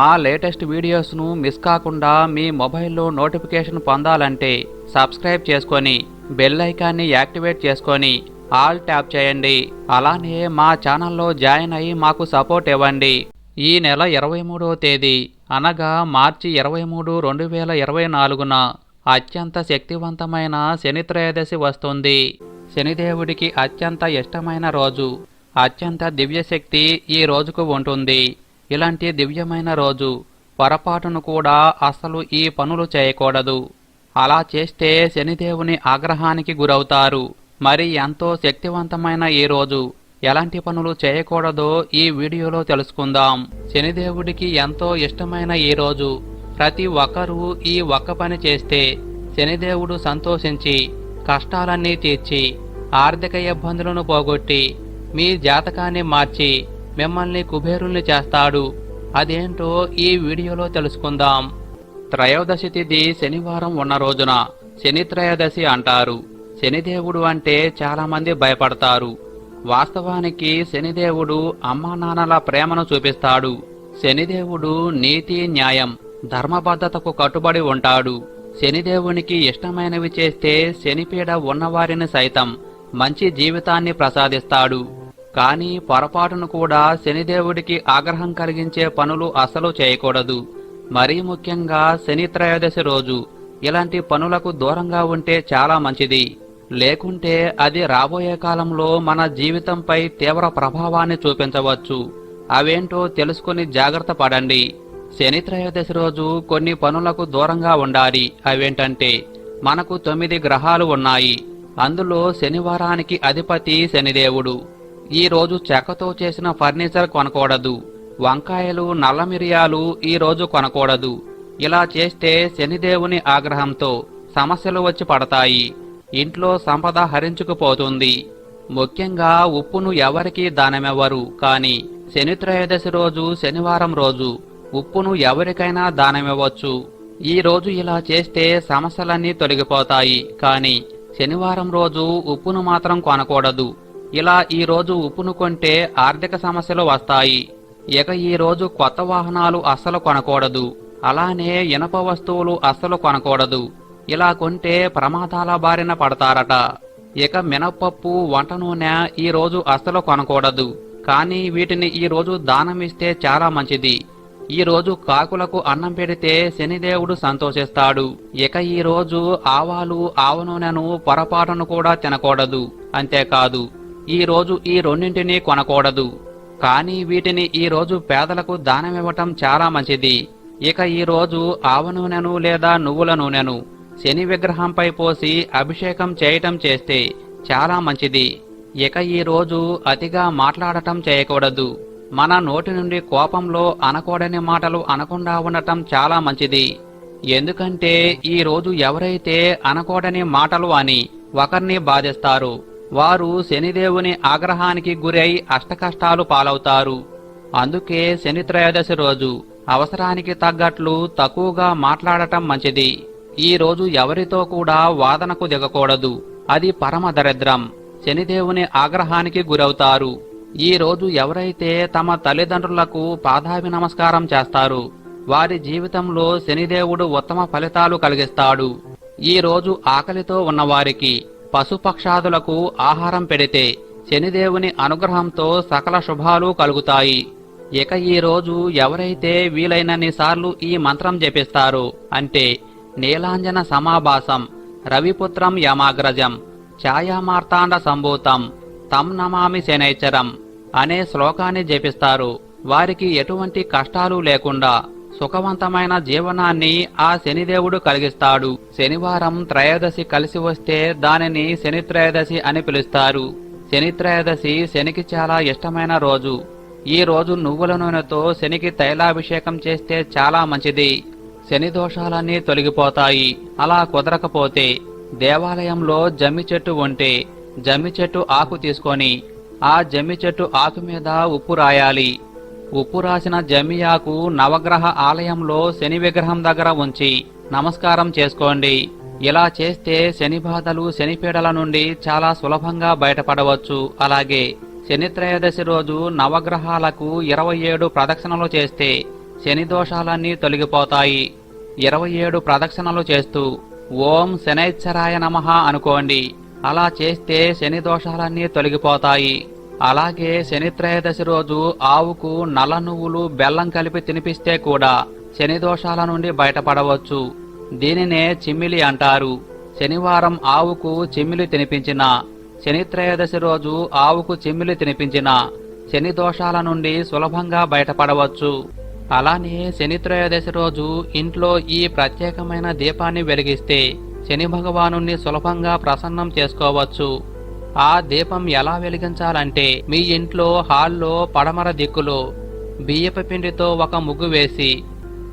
మా latest వీడియోస్ను miss కాకుండా మీ మొబైల్లో నోటిఫికేషన్ పొందాలంటే సబ్స్క్రైబ్ చేసుకొని బెల్ ఐకాన్ని యాక్టివేట్ చేసుకొని ఆల్ ట్యాప్ చేయండి. అలానే మా ఛానల్లో జాయిన్ అయ్యి మాకు సపోర్ట్ ఇవ్వండి. ఈ నెల ఇరవై మూడవ తేదీ అనగా మార్చి ఇరవై మూడు రెండు వేల ఇరవై నాలుగున అత్యంత శక్తివంతమైన శని త్రయోదశి వస్తుంది. శనిదేవుడికి అత్యంత ఇష్టమైన రోజు అత్యంత దివ్యశక్తి ఈ రోజుకు ఉంటుంది. ఇలాంటి దివ్యమైన రోజు పొరపాటును కూడా అసలు ఈ పనులు చేయకూడదు. అలా చేస్తే శనిదేవుని ఆగ్రహానికి గురవుతారు. మరి ఎంతో శక్తివంతమైన ఈ రోజు ఎలాంటి పనులు చేయకూడదో ఈ వీడియోలో తెలుసుకుందాం. శనిదేవుడికి ఎంతో ఇష్టమైన ఈ రోజు ప్రతి ఒక్కరూ ఈ ఒక్క పని చేస్తే శనిదేవుడు సంతోషించి కష్టాలన్నీ తీర్చి ఆర్థిక ఇబ్బందులను పోగొట్టి మీ జాతకాన్ని మార్చి మిమ్మల్ని కుబేరుల్ని చేస్తాడు. అదేంటో ఈ వీడియోలో తెలుసుకుందాం. త్రయోదశి తిథి శనివారం ఉన్న రోజున శని త్రయోదశి అంటారు. శనిదేవుడు అంటే చాలామంది భయపడతారు. వాస్తవానికి శనిదేవుడు అమ్మా నాన్నల ప్రేమను చూపిస్తాడు. శనిదేవుడు నీతి న్యాయం ధర్మబద్ధతకు కట్టుబడి ఉంటాడు. శనిదేవునికి ఇష్టమైనవి చేస్తే శనిపీడ ఉన్నవారిని సైతం మంచి జీవితాన్ని ప్రసాదిస్తాడు. కానీ పొరపాటును కూడా శనిదేవుడికి ఆగ్రహం కలిగించే పనులు అసలు చేయకూడదు. మరీ ముఖ్యంగా శని త్రయోదశి రోజు. ఇలాంటి పనులకు దూరంగా ఉంటే చాలా మంచిది. లేకుంటే అది రాబోయే కాలంలో మన జీవితంపై తీవ్ర ప్రభావాన్ని చూపించవచ్చు. అవేంటో తెలుసుకుని జాగ్రత్త పడండి. శని త్రయోదశి రోజు కొన్ని పనులకు దూరంగా ఉండాలి. అవేంటంటే మనకు తొమ్మిది గ్రహాలు ఉన్నాయి. అందులో శనివారానికి అధిపతి శనిదేవుడు. ఈ రోజు చెక్కతో చేసిన ఫర్నిచర్ కొనకూడదు. వంకాయలు నల్ల మిరియాలు ఈరోజు కొనకూడదు. ఇలా చేస్తే శనిదేవుని ఆగ్రహంతో సమస్యలు వచ్చి పడతాయి. ఇంట్లో సంపద హరించుకుపోతుంది. ముఖ్యంగా ఉప్పును ఎవరికీ దానమెవ్వరు కాని శనిత్రయోదశి రోజు శనివారం రోజు ఉప్పును ఎవరికైనా దానమివ్వచ్చు. ఈ రోజు ఇలా చేస్తే సమస్యలన్నీ తొలగిపోతాయి కానీ శనివారం రోజు ఉప్పును మాత్రం కొనకూడదు. ఇలా ఈ రోజు ఉప్పును కొంటే ఆర్థిక సమస్యలు వస్తాయి. ఇక ఈ రోజు కొత్త వాహనాలు అస్సలు కొనకూడదు. అలానే ఇనప వస్తువులు అస్సలు కొనకూడదు. ఇలా కొంటే ప్రమాదాల బారిన పడతారట. ఇక మినపప్పు వంట నూనె ఈ రోజు అస్సలు కొనకూడదు. కానీ వీటిని ఈ రోజు దానమిస్తే చాలా మంచిది. ఈ రోజు కాకులకు అన్నం పెడితే శనిదేవుడు సంతోషిస్తాడు. ఇక ఈ రోజు ఆవాలు ఆవ నూనెను పొరపాటును కూడా తినకూడదు. అంతేకాదు. ఈరోజు ఈ రెండింటినీ కొనకూడదు. కానీ వీటిని ఈరోజు పేదలకు దానమివ్వటం చాలా మంచిది. ఇక ఈ రోజు ఆవ నూనెను లేదా నువ్వుల నూనెను శని విగ్రహంపై పోసి అభిషేకం చేయటం చేస్తే చాలా మంచిది. ఇక ఈ రోజు అతిగా మాట్లాడటం చేయకూడదు. మన నోటి నుండి కోపంలో అనకూడని మాటలు అనకుండా ఉండటం చాలా మంచిది. ఎందుకంటే ఈ రోజు ఎవరైతే అనకూడని మాటలు అని ఒకరిని బాధిస్తారు వారు శనిదేవుని ఆగ్రహానికి గురై అష్టకష్టాలు పాలవుతారు. అందుకే శని త్రయోదశి రోజు అవసరానికి తగ్గట్లు తక్కువగా మాట్లాడటం మంచిది. ఈ రోజు ఎవరితో కూడా వాదనకు దిగకూడదు. అది పరమ దరిద్రం. శనిదేవుని ఆగ్రహానికి గురవుతారు. ఈ రోజు ఎవరైతే తమ తల్లిదండ్రులకు పాదాభి నమస్కారం చేస్తారు వారి జీవితంలో శనిదేవుడు ఉత్తమ ఫలితాలు కలిగిస్తాడు. ఈ రోజు ఆకలితో ఉన్నవారికి పశుపక్షాదులకు ఆహారం పెడితే శనిదేవుని అనుగ్రహంతో సకల శుభాలు కలుగుతాయి. ఇక ఈ రోజు ఎవరైతే వీలైనన్ని సార్లు ఈ మంత్రం జపిస్తారు అంటే నీలాంజన సమాభాసం రవిపుత్రం యమాగ్రజం ఛాయామార్తాండ సంభూతం తం నమామి శనైచరం అనే శ్లోకాన్ని జపిస్తారు. వారికి ఎటువంటి కష్టాలు లేకుండా సుఖవంతమైన జీవనాన్ని ఆ శనిదేవుడు కలిగిస్తాడు. శనివారం త్రయోదశి కలిసి వస్తే దానిని శని త్రయోదశి అని పిలుస్తారు. శని త్రయోదశి శనికి చాలా ఇష్టమైన రోజు. ఈ రోజు నువ్వుల నూనెతో శనికి తైలాభిషేకం చేస్తే చాలా మంచిది. శని దోషాలన్నీ తొలగిపోతాయి. అలా కుదరకపోతే దేవాలయంలో జమ్మి చెట్టు ఉంటే జమ్మి చెట్టు ఆకు తీసుకొని ఆ జమ్మి చెట్టు ఆకు మీద ఉప్పు రాయాలి. ఉప్పు రాసిన జమియాకు నవగ్రహ ఆలయంలో శని విగ్రహం దగ్గర ఉంచి నమస్కారం చేసుకోండి. ఇలా చేస్తే శని బాధలు శనిపీడల నుండి చాలా సులభంగా బయటపడవచ్చు. అలాగే శని త్రయోదశి రోజు నవగ్రహాలకు ఇరవై ఏడు ప్రదక్షిణలు చేస్తే శని దోషాలన్నీ తొలగిపోతాయి. ఇరవై ఏడు ప్రదక్షిణలు చేస్తూ ఓం శనైశ్వరాయ నమః అనుకోండి. అలా చేస్తే శని దోషాలన్నీ తొలగిపోతాయి. అలాగే శనిత్రయదశి రోజు ఆవుకు నల్ల నువ్వులు బెల్లం కలిపి తినిపిస్తే కూడా శని దోషాల నుండి బయటపడవచ్చు. దీనినే చిమ్మిలి అంటారు. శనివారం ఆవుకు చిమ్మిలి తినిపించిన శనిత్రయోదశి రోజు ఆవుకు చిమ్మిలి తినిపించిన శని దోషాల నుండి సులభంగా బయటపడవచ్చు. అలానే శనిత్రయోదశి రోజు ఇంట్లో ఈ ప్రత్యేకమైన దీపాన్ని వెలిగిస్తే శని భగవానుణ్ణి సులభంగా ప్రసన్నం చేసుకోవచ్చు. ఆ దీపం ఎలా వెలిగించాలంటే మీ ఇంట్లో హాల్లో పడమర దిక్కులో బియ్యపు పిండితో ఒక ముగ్గు వేసి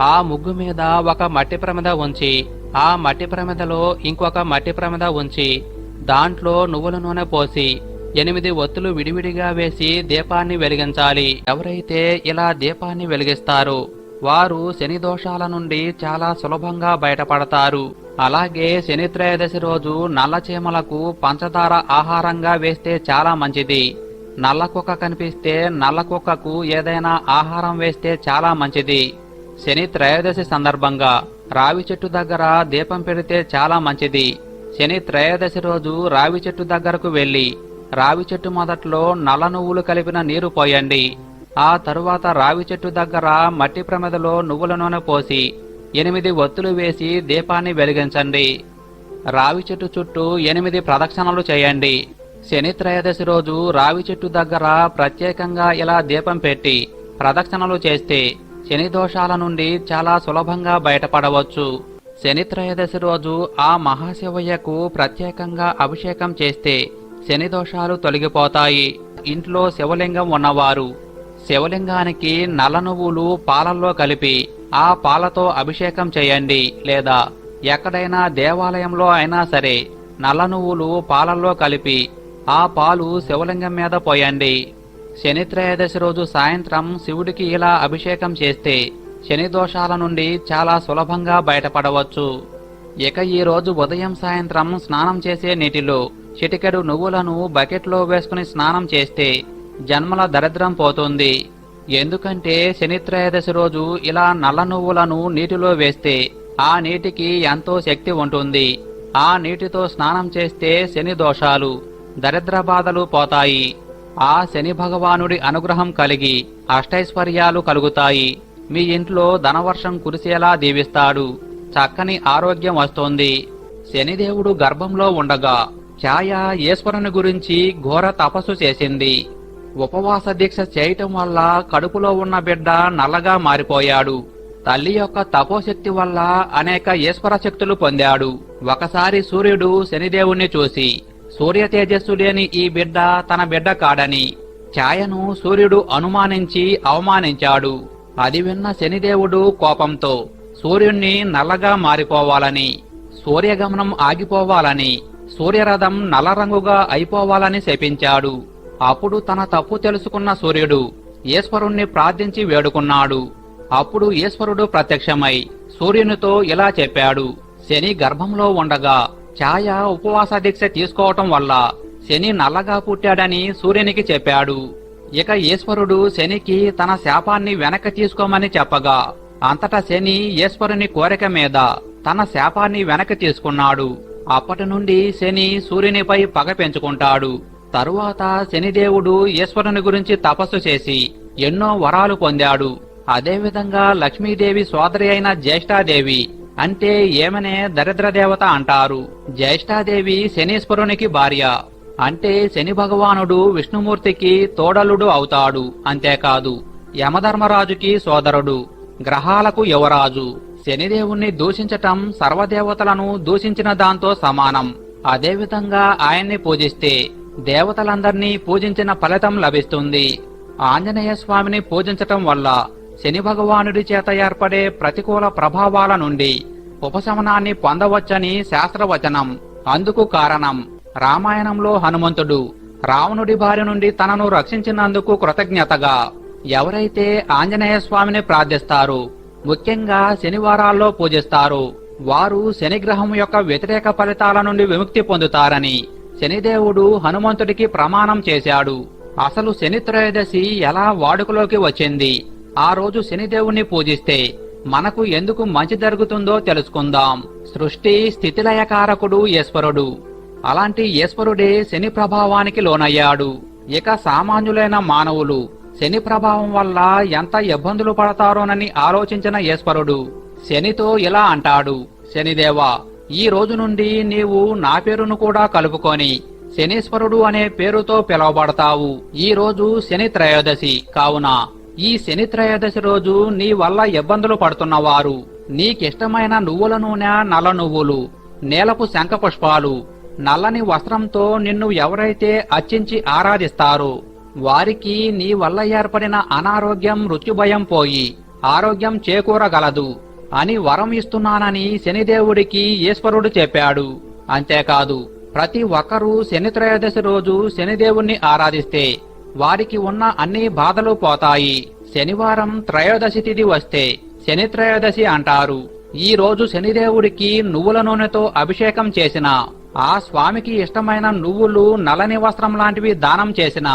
ఆ ముగ్గు మీద ఒక మట్టి ప్రమిద ఉంచి ఆ మట్టి ప్రమిదలో ఇంకొక మట్టి ప్రమిద ఉంచి దాంట్లో నువ్వుల నూనె పోసి ఎనిమిది ఒత్తులు విడివిడిగా వేసి దీపాన్ని వెలిగించాలి. ఎవరైతే ఇలా దీపాన్ని వెలిగిస్తారు వారు శని దోషాల నుండి చాలా సులభంగా బయటపడతారు. అలాగే శని త్రయోదశి రోజు నల్లచీమలకు పంచదార ఆహారంగా వేస్తే చాలా మంచిది. నల్ల కుక్క కనిపిస్తే నల్ల కుక్కకు ఏదైనా ఆహారం వేస్తే చాలా మంచిది. శని త్రయోదశి సందర్భంగా రావి చెట్టు దగ్గర దీపం పెడితే చాలా మంచిది. శని త్రయోదశి రోజు రావి చెట్టు దగ్గరకు వెళ్ళి రావి చెట్టు మొదట్లో నల్ల నువ్వులు కలిపిన నీరు పోయండి. ఆ తరువాత రావి చెట్టు దగ్గర మట్టి ప్రమిదలో నువ్వుల నూనె పోసి ఎనిమిది ఒత్తులు వేసి దీపాన్ని వెలిగించండి. రావి చెట్టు చుట్టూ ఎనిమిది ప్రదక్షిణలు చేయండి. శని త్రయోదశి రోజు రావి చెట్టు దగ్గర ప్రత్యేకంగా ఇలా దీపం పెట్టి ప్రదక్షిణలు చేస్తే శని దోషాల నుండి చాలా సులభంగా బయటపడవచ్చు. శని త్రయోదశి రోజు ఆ మహాశివయ్యకు ప్రత్యేకంగా అభిషేకం చేస్తే శని దోషాలు తొలగిపోతాయి. ఇంట్లో శివలింగం ఉన్నవారు శివలింగానికి నల్ల నువ్వులు పాలల్లో కలిపి ఆ పాలతో అభిషేకం చేయండి. లేదా ఎక్కడైనా దేవాలయంలో అయినా సరే నల్ల నువ్వులు పాలల్లో కలిపి ఆ పాలు శివలింగం మీద పోయండి. శని త్రయోదశి రోజు సాయంత్రం శివుడికి ఇలా అభిషేకం చేస్తే శని దోషాల నుండి చాలా సులభంగా బయటపడవచ్చు. ఇక ఈ రోజు ఉదయం సాయంత్రం స్నానం చేసే నీటిలో చిటికెడు నువ్వులను బకెట్లో వేసుకుని స్నానం చేస్తే జన్మల దరిద్రం పోతుంది. ఎందుకంటే శనిత్రయోదశి రోజు ఇలా నల్ల నువ్వులను నీటిలో వేస్తే ఆ నీటికి ఎంతో శక్తి ఉంటుంది. ఆ నీటితో స్నానం చేస్తే శని దోషాలు దరిద్ర బాధలు పోతాయి. ఆ శని భగవానుడి అనుగ్రహం కలిగి అష్టైశ్వర్యాలు కలుగుతాయి. మీ ఇంట్లో ధనవర్షం కురిసేలా దీవిస్తాడు. చక్కని ఆరోగ్యం వస్తోంది. శనిదేవుడు గర్భంలో ఉండగా ఛాయ ఈశ్వరుని గురించి ఘోర తపస్సు చేసింది. ఉపవాస దీక్ష చేయటం వల్ల కడుపులో ఉన్న బిడ్డ నల్లగా మారిపోయాడు. తల్లి యొక్క తపోశక్తి వల్ల అనేక ఈశ్వర శక్తులు పొందాడు. ఒకసారి సూర్యుడు శనిదేవుణ్ణి చూసి సూర్య తేజస్సు లేని ఈ బిడ్డ తన బిడ్డ కాడని. ఛాయను సూర్యుడు అనుమానించి అవమానించాడు. అది విన్న శనిదేవుడు కోపంతో సూర్యుణ్ణి నల్లగా మారిపోవాలని సూర్యగమనం ఆగిపోవాలని సూర్యరథం నల్ల రంగుగా అయిపోవాలని శపించాడు. అప్పుడు తన తప్పు తెలుసుకున్న సూర్యుడు ఈశ్వరుణ్ణి ప్రార్థించి వేడుకున్నాడు. అప్పుడు ఈశ్వరుడు ప్రత్యక్షమై సూర్యునితో ఇలా చెప్పాడు శని గర్భంలో ఉండగా ఛాయ ఉపవాస దీక్ష తీసుకోవటం వల్ల శని నల్లగా పుట్టాడని సూర్యునికి చెప్పాడు. ఇక ఈశ్వరుడు శనికి తన శాపాన్ని వెనక్కి తీసుకోమని చెప్పగా అంతటా శని ఈశ్వరుని కోరిక మీద తన శాపాన్ని వెనక్కి తీసుకున్నాడు. అప్పటి నుండి శని సూర్యునిపై పగ పెంచుకుంటాడు. తరువాత శనిదేవుడు ఈశ్వరుని గురించి తపస్సు చేసి ఎన్నో వరాలు పొందాడు. అదేవిధంగా లక్ష్మీదేవి సోదరి అయిన జ్యేష్ఠాదేవి అంటే ఏమనే దరిద్రదేవత అంటారు. జ్యేష్ఠాదేవి శనీశ్వరునికి భార్య. అంటే శని భగవానుడు విష్ణుమూర్తికి తోడలుడు అవుతాడు. అంతేకాదు యమధర్మరాజుకి సోదరుడు. గ్రహాలకు యువరాజు. శనిదేవుణ్ణి దూషించటం సర్వదేవతలను దూషించిన దాంతో సమానం. అదేవిధంగా ఆయన్ని పూజిస్తే దేవతలందరినీ పూజించిన ఫలితం లభిస్తుంది. ఆంజనేయ స్వామిని పూజించటం వల్ల శని భగవానుడి చేత ఏర్పడే ప్రతికూల ప్రభావాల నుండి ఉపశమనాన్ని పొందవచ్చని శాస్త్రవచనం. అందుకు కారణం రామాయణంలో హనుమంతుడు రావణుడి బారి నుండి తనను రక్షించినందుకు కృతజ్ఞతగా ఎవరైతే ఆంజనేయ స్వామిని ప్రార్థిస్తారు ముఖ్యంగా శనివారాల్లో పూజిస్తారు వారు శనిగ్రహం యొక్క వ్యతిరేక ఫలితాల నుండి విముక్తి పొందుతారని శనిదేవుడు హనుమంతుడికి ప్రమాణం చేశాడు. అసలు శని త్రయోదశి ఎలా వాడుకలోకి వచ్చింది? ఆ రోజు శనిదేవుణ్ణి పూజిస్తే మనకు ఎందుకు మంచి జరుగుతుందో తెలుసుకుందాం. సృష్టి స్థితిలయకారకుడు ఈశ్వరుడు. అలాంటి ఈశ్వరుడే శని ప్రభావానికి లోనయ్యాడు. ఇక సామాన్యులైన మానవులు శని ప్రభావం వల్ల ఎంత ఇబ్బందులు పడతారోనని ఆలోచించిన ఈశ్వరుడు శనితో ఇలా అంటాడు. శనిదేవా ఈ రోజు నుండి నీవు నా పేరును కూడా కలుపుకొని శనీశ్వరుడు అనే పేరుతో పిలువబడతావు. ఈ రోజు శని త్రయోదశి. కావున ఈ శని త్రయోదశి రోజు నీ వల్ల ఇబ్బందులు పడుతున్నవారు. నీకిష్టమైన నువ్వుల నూనె నల్ల నువ్వులు నేలపు శంఖ పుష్పాలు నల్లని వస్త్రంతో నిన్ను ఎవరైతే అర్చించి ఆరాధిస్తారో వారికి నీ వల్ల ఏర్పడిన అనారోగ్యం మృత్యుభయం పోయి ఆరోగ్యం చేకూరగలదు. అని వరం ఇస్తున్నానని శనిదేవుడికి ఈశ్వరుడు చెప్పాడు. అంతేకాదు ప్రతి ఒక్కరూ శని త్రయోదశి రోజు శనిదేవుణ్ణి ఆరాధిస్తే వారికి ఉన్న అన్ని బాధలు పోతాయి. శనివారం త్రయోదశి తిథి వస్తే శని త్రయోదశి అంటారు. ఈ రోజు శనిదేవుడికి నువ్వుల నూనెతో అభిషేకం చేసిన ఆ స్వామికి ఇష్టమైన నువ్వులు నలని వస్త్రం లాంటివి దానం చేసిన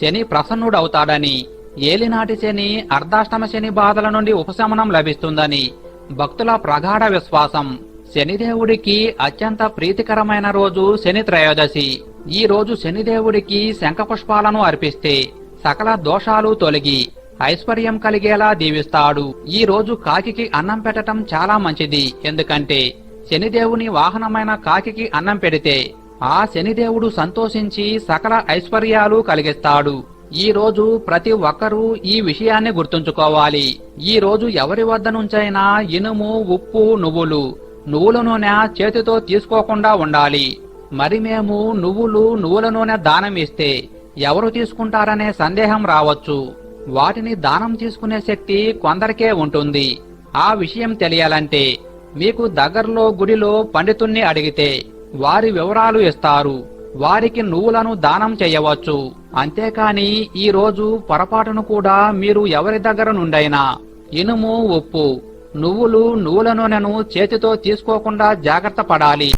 శని ప్రసన్నుడవుతాడని ఏలినాటి శని అర్ధాష్టమ శని బాధల నుండి ఉపశమనం లభిస్తుందని భక్తుల ప్రగాఢ విశ్వాసం. శనిదేవుడికి అత్యంత ప్రీతికరమైన రోజు శని త్రయోదశి. ఈ రోజు శనిదేవుడికి శంఖపుష్పాలను అర్పిస్తే సకల దోషాలు తొలగి ఐశ్వర్యం కలిగేలా దీవిస్తాడు. ఈ రోజు కాకికి అన్నం పెట్టడం చాలా మంచిది. ఎందుకంటే శనిదేవుని వాహనమైన కాకికి అన్నం పెడితే ఆ శనిదేవుడు సంతోషించి సకల ఐశ్వర్యాలు కలిగిస్తాడు. ఈ రోజు ప్రతి ఒక్కరూ ఈ విషయాన్ని గుర్తుంచుకోవాలి. ఈ రోజు ఎవరి వద్ద నుంచైనా ఇనుము ఉప్పు నువ్వులు నువ్వుల నూనె చేతితో తీసుకోకుండా ఉండాలి. మరి మేము నువ్వులు నువ్వుల నూనె దానం ఇస్తే ఎవరు తీసుకుంటారనే సందేహం రావచ్చు. వాటిని దానం తీసుకునే శక్తి కొందరికే ఉంటుంది. ఆ విషయం తెలియాలంటే మీకు దగ్గరలో గుడిలో పండితుణ్ణి అడిగితే వారి వివరాలు ఇస్తారు. వారికి నువ్వులను దానం చేయవచ్చు. అంతేకాని ఈ రోజు పొరపాటును కూడా మీరు ఎవరి దగ్గర నుండైనా ఇనుము ఉప్పు నువ్వులు నువ్వుల నూనెను చేతితో తీసుకోకుండా జాగ్రత్త పడాలి.